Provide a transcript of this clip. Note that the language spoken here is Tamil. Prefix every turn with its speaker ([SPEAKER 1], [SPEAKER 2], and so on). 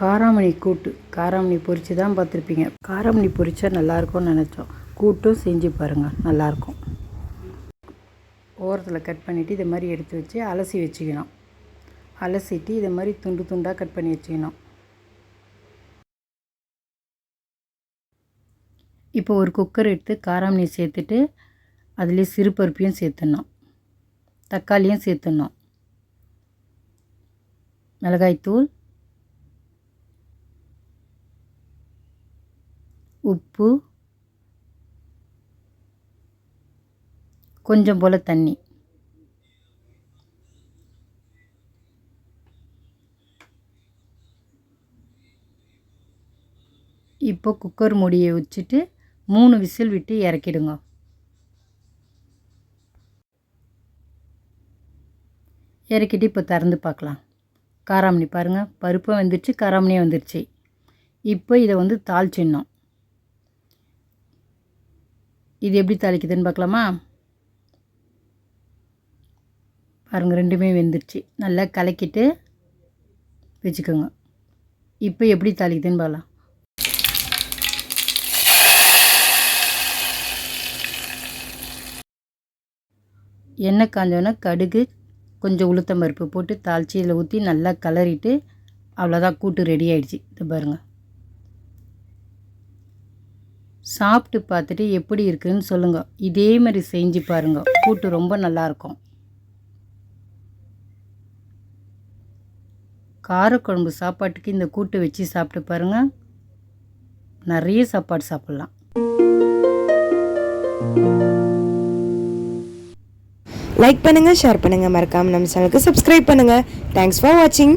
[SPEAKER 1] காராமணி கூட்டு. காராமணி பொரித்து தான் பார்த்துருப்பீங்க. காராமணி பொரிச்சா நல்லாயிருக்கும்னு நினச்சோம். கூட்டும் செஞ்சு பாருங்கள் நல்லாயிருக்கும். ஓரத்தில் கட் பண்ணிவிட்டு இதை மாதிரி எடுத்து வச்சு அலசி வச்சுக்கணும். அலசிட்டு இதை மாதிரி துண்டு துண்டாக கட் பண்ணி வச்சுக்கணும். இப்போ ஒரு குக்கர் எடுத்து காராமணி சேர்த்துட்டு அதுலேயே சிறு பருப்பையும் சேர்த்துடணும். தக்காளியும் சேர்த்துடணும். மிளகாய்த்தூள் உப்பு கொஞ்சம் போல் தண்ணி. இப்போ குக்கர் மூடியை வச்சுட்டு மூணு விசில் விட்டு இறக்கிடுங்க. இறக்கிட்டு இப்போ திறந்து பார்க்கலாம். காராமணி பாருங்கள் பருப்பும் வந்துடுச்சு காராமணியும் வந்துடுச்சு இப்போ இதை வந்து தாளிச்சிடணும். இது எப்படி தாளிக்குதுன்னு பார்க்கலாமா? பாருங்கள் ரெண்டுமே வெந்துருச்சு. நல்லா கலக்கிட்டு வச்சுக்கோங்க. இப்போ எப்படி தாளிக்குதுன்னு பார்க்கலாம். எண்ணெய் காஞ்சோன்னா கடுகு கொஞ்சம் உளுத்தம் பருப்பு போட்டு தாளித்து இதில் ஊற்றி நல்லா கலரிட்டு அவ்வளோதான் கூட்டு ரெடி ஆகிடுச்சி இது பாருங்கள் சாப்பிட்டு பார்த்துட்டு எப்படி இருக்குன்னு சொல்லுங்கள் இதே மாதிரி செஞ்சு பாருங்கள் கூட்டு ரொம்ப நல்லாயிருக்கும். காரக்குழம்பு சாப்பாட்டுக்கு இந்த கூட்டு வச்சு சாப்பிட்டு பாருங்கள் நிறைய சாப்பாடு சாப்பிட்லாம்.
[SPEAKER 2] லைக் பண்ணுங்க ஷேர் பண்ணுங்க. மறக்காம நம்ம சேனலுக்கு சப்ஸ்கிரைப் பண்ணுங்க. தேங்க்ஸ் ஃபார் வாட்சிங்